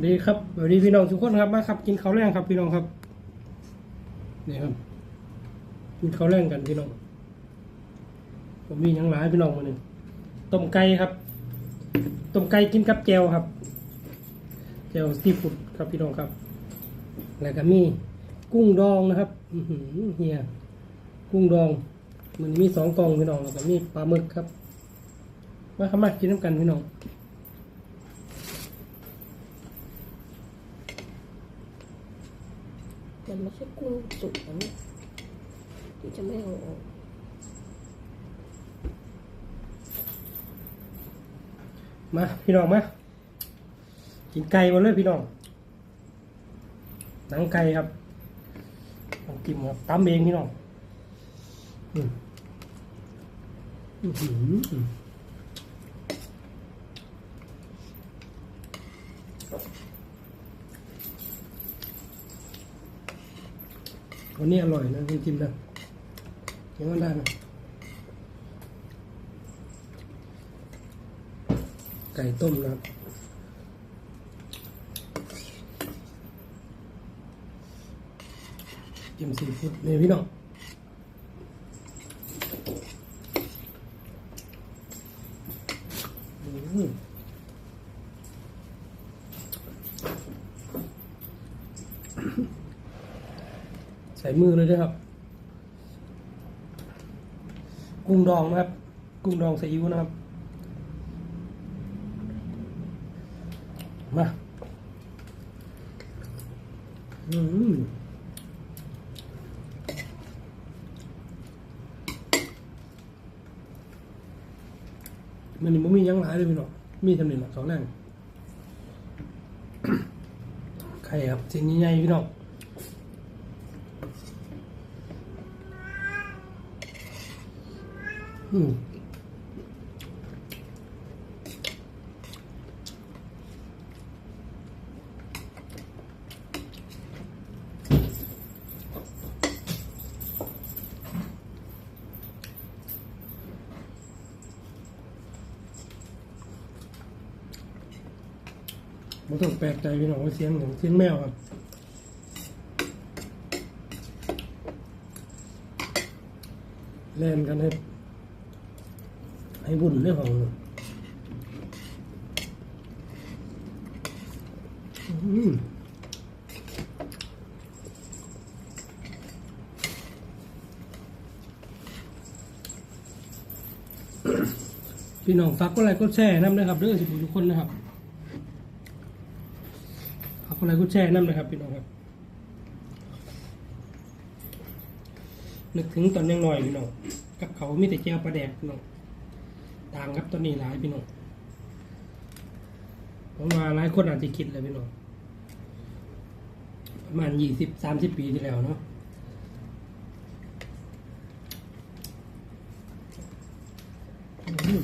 วัสดีครับสวัสดีพี่น้องทุกคนครับมาครับ กินข้าวแรงครับ พี่น้องครับนี่ครับกินข้าวแรงกันพี่น้องผมมีหยังหลายพี่น้องมาหนึ่งต้มไก่ครับต้มไก่กินกับแจวครับแจวซีฟู้ดครับพี่น้องครับ แล้วก็มีกุ้งดองนะครับเฮียกุ้งดอง มันมีสองกองพี่น้องแล้วก็มีปลาหมึกครับมาครับมากินน้ำกันพี่น้อง มันไม่ใช่กุ้งสุกนะเนี่ยที่จะไม่เอาออกมาพี่น้องมากินไก่มาเลยพี่น้องหนังไก่ครับต้องกินครับตำเองพี่น้องอืมอื้อหือ วันนี้อร่อยนะคุณจิมนะยังว่าได้ไหมไก่ต้มนะจิ้มซีฟู้ดนี่พี่น้องอืม ใส่มือเลยด้วยครับ กุ้งดองนะครับ กุ้งดองใส่อิ๊วนะครับ มาอืมมันนี่มันมียังหลายเลยพี่น้องมีทำหนึ่งสองแรงไข่ครับสิ่งใหญ่ๆพี่น้อง อืมไม่ต้องแปลกใจพี่น้องว่าเสียงของเสียงแมวครับ เล่นกันให้ให้บุญเรื่องของอืมพี่น้องฝากก็ไลค์ก็แชร์น้ำด้วยครับเด้อสิทุกคนนะครับฝากกดไลค์กดแชร์น้ำนะครับพี่น้องครับ นึกถึงตอนยังหน่อยพี่น้องกับเขามีแต่แก้วประแดกพี่น้องต่างครับตอนนี้หลายพี่น้องผมว่าหลายคนอาจจะคิดเลยพี่น้องประมาณยี่สิบสามสิบปีที่แล้วเนาะอืม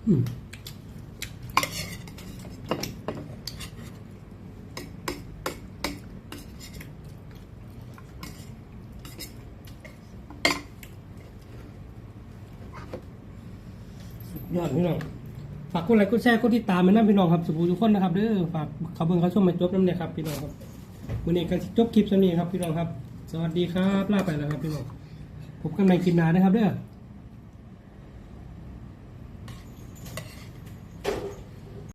ยอดพี่น้องฝากกดไลค์กดแชร์กดติดตามไปนะพี่น้องครับสุภูทุกคนนะครับเด้อฝากเขาเบิ่งเขาชมมาจบน้ำเนี่ยครับพี่น้องครับวันนี้ก็จบคลิปสนี้ครับพี่น้องครับ สวัสดีครับลาไปแล้วครับพี่น้องพบกันในคลิปหน้านะครับเด้อ